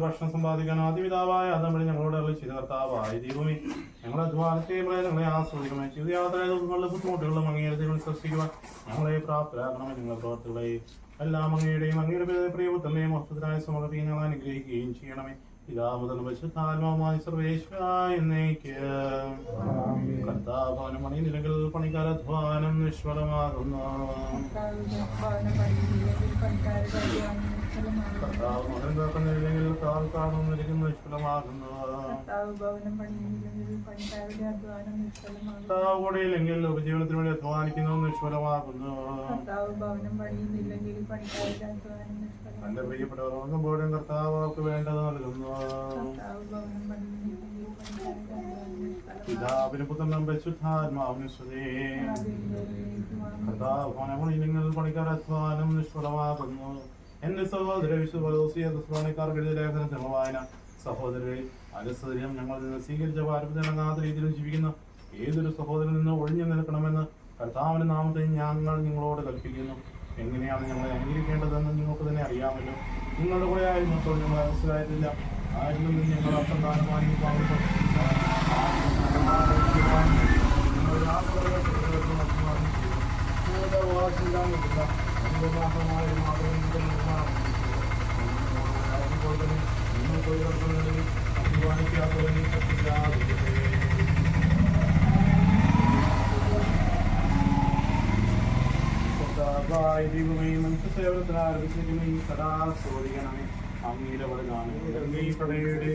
ഭക്ഷണം സമ്പാദിക്കാൻ ആദ്യപിതാവായ അതമ്പടി ഞങ്ങളോട് അരുളി ചെയ്ത കർത്താവായ ദൈവമേ ഞങ്ങളെ അധ്വാനത്തെ ഞങ്ങളെ ആസ്വദിക്കണമേ. ജീവിതയാത്രയുടെ ദുഃഖങ്ങളുടെ ബുദ്ധിമുട്ടുകളും അങ്ങേരത്തെ വിശ്വസിക്കുവാൻ ഞങ്ങളെ പ്രാപ്തരാക്കണമേ. ഞങ്ങളുടെ പ്രവർത്തികളെയും എല്ലാം അങ്ങയുടെയും അങ്ങയുടെ പ്രിയപുത്രനെയും മൊത്തത്തിലായ സമർപ്പിക്കുകയും ഞങ്ങൾ അനുഗ്രഹിക്കുകയും ചെയ്യണമേ. ഇതാ മുതൽ പരിശുദ്ധാത്മാവുമായി സർവേശ്വരായ എന്നേക്ക് കർത്താഭവനം പണി നിലകൾ നിഷ്ഫലമാകുന്നു. കർത്താവ് ഉപജീവനത്തിന് വേണ്ടി അധ്വാനിക്കുന്നു നിഷ്ഫലമാകുന്നു തന്റെ പ്രിയപ്പെട്ടവർ ഉറങ്ങുമ്പോഴും കർത്താവ് അവർക്ക് വേണ്ടത് നൽകുന്നു പിതാവിന് പുത്രനും കർത്താവ് പണിക്കാർ അധ്വാനം നിഷ്ഫലമാകുന്നു. എന്റെ സഹോദര വിശുദ്ധ ലേഖനത്തിനുള്ള വായന സഹോദരരെ അനുസരിച്ച് ഞങ്ങൾ സ്വീകരിച്ച പാരമ്പര്യമെന്നാത്ത രീതിയിൽ ജീവിക്കുന്ന ഏതൊരു സഹോദരനിൽ നിന്ന് ഒഴിഞ്ഞു നിൽക്കണമെന്ന് കർത്താവിന്റെ നാമത്തെ ഞങ്ങൾ നിങ്ങളോട് കൽപ്പിക്കുന്നു. എങ്ങനെയാണ് ഞങ്ങളെ അംഗീകരിക്കേണ്ടതെന്ന് നിങ്ങൾക്ക് തന്നെ അറിയാമല്ലോ. നിങ്ങളുടെ കൂടെ ആയിരുന്നപ്പോൾ ഞങ്ങൾ മനസ്സിലായിട്ടില്ല. ആയിരുന്നു ഞങ്ങൾ അസന്താനമായി ദൈവമേ മനുഷ്യ സേവനത്തിന് ആരംഭിച്ചിരിക്കുന്ന. ഈ സദാ ചോദിക്കണമേ ഈ കടയുടെ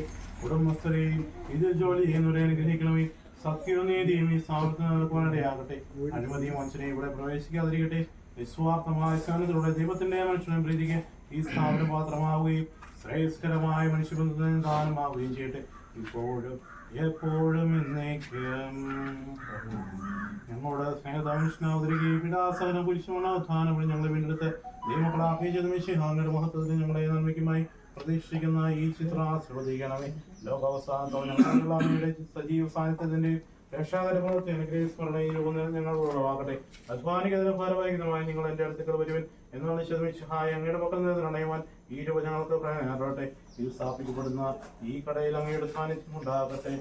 ഉടമസ്ഥരെയും ഇതിൽ ജോലി ചെയ്യുന്നവരെ അനുഗ്രഹിക്കണമേ. സത്യവും നീതിയും ഈ സ്ഥാപനത്തിൽ നടക്കുവാനിടയാകട്ടെ. അനുമതിയും വഞ്ചനയും ഇവിടെ പ്രവേശിക്കാതിരിക്കട്ടെ. നിസ്വാർത്ഥമായ സ്ഥാനത്തിലൂടെ ദൈവത്തിന്റെ മനുഷ്യനെ പ്രീതിക്ക് ഈ സ്ഥാപനം പാത്രമാവുകയും ശ്രേയസ്കരമായ മനുഷ്യബന്ധത്തിന് ദാനമാവുകയും ചെയ്യട്ടെ. ഇപ്പോഴും എപ്പോഴും എന്നേക്കും ഞങ്ങളുടെ സ്നേഹതാമൃഷ്ണാവതരികയും പിടാസകന പുരുഷമണോത്ഥാനം വഴി ഞങ്ങളെ വീണ്ടെടുത്ത് ദൈവമക്കളാക്കുകയും ചെയ്ത മിശിഹാങ്ങളുടെ മഹത്വത്തിന് ഞങ്ങളുടെ നന്മയ്ക്കുമായി പ്രതീക്ഷിക്കുന്ന ഈ ചിത്രം ആസ്വദിക്കണമേ. ലോകാവസാനത്തോടെ സജീവ സാന്നിധ്യത്തിന്റെ രക്ഷാകരപ്രവൃത്തി അനുഗ്രഹിസ്മരണയിൽ രൂപം ഞങ്ങൾ ഉളവാകട്ടെ. അധ്വാനിക്കുന്നതിന് ഫലവഹിതമായി നിങ്ങൾ എന്റെ അടുത്തേക്ക് വരുവൻ എന്നുള്ള ശതമിഹായ അങ്ങയുടെ മക്കൾ നിന്ന് ഈ രൂപ ഞങ്ങൾക്ക് പ്രയോജനപ്പെടട്ടെ ഇത് സ്ഥാപിക്കപ്പെടുന്ന ഈ കടയിൽ അങ്ങയുടെ സാന്നിധ്യം ഉണ്ടാകട്ടെ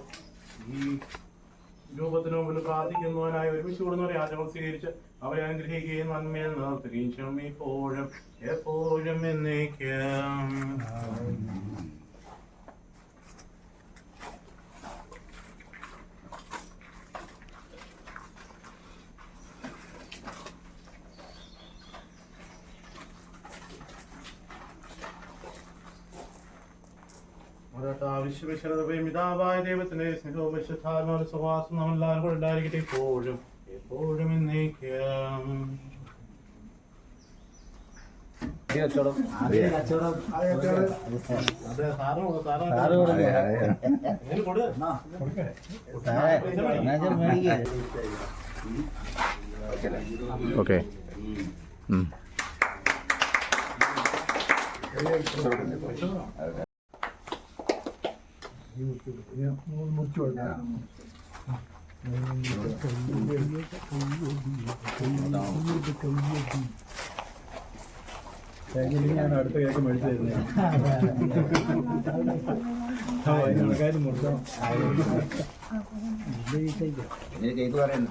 ഈ രൂപത്തിന് മുമ്പിൽ പ്രാർത്ഥിക്കുന്നവനായി ഒരുമിച്ച് കൂടുന്നവരെ ആചരണം സ്വീകരിച്ച് അവരെ അനുഗ്രഹിക്കുകയും നന്മയിൽ നിർത്തുകയും ചെയ്യണം ഇപ്പോഴും എപ്പോഴും എന്നേക്കും. പിതാവായ ദൈവത്തിന്റെ സ്നേഹവും വിശുദ്ധാത്മാവിന്റെ സുവാസം നമ്മളെല്ലാവരും കൂടെ ഉണ്ടായിരിക്കട്ടെ എപ്പോഴും എപ്പോഴും എന്നേക്കും കച്ചവടം അതെ, സാറ് കൊടു, സാറ് സാറ് കൊടു. ഇതിന് കൊടു. ഓക്കെ ഞാൻ അടുത്ത കേക്ക് മേടിച്ചു തരുന്നത് മുറിച്ചോ കേക്ക് പറയുന്നു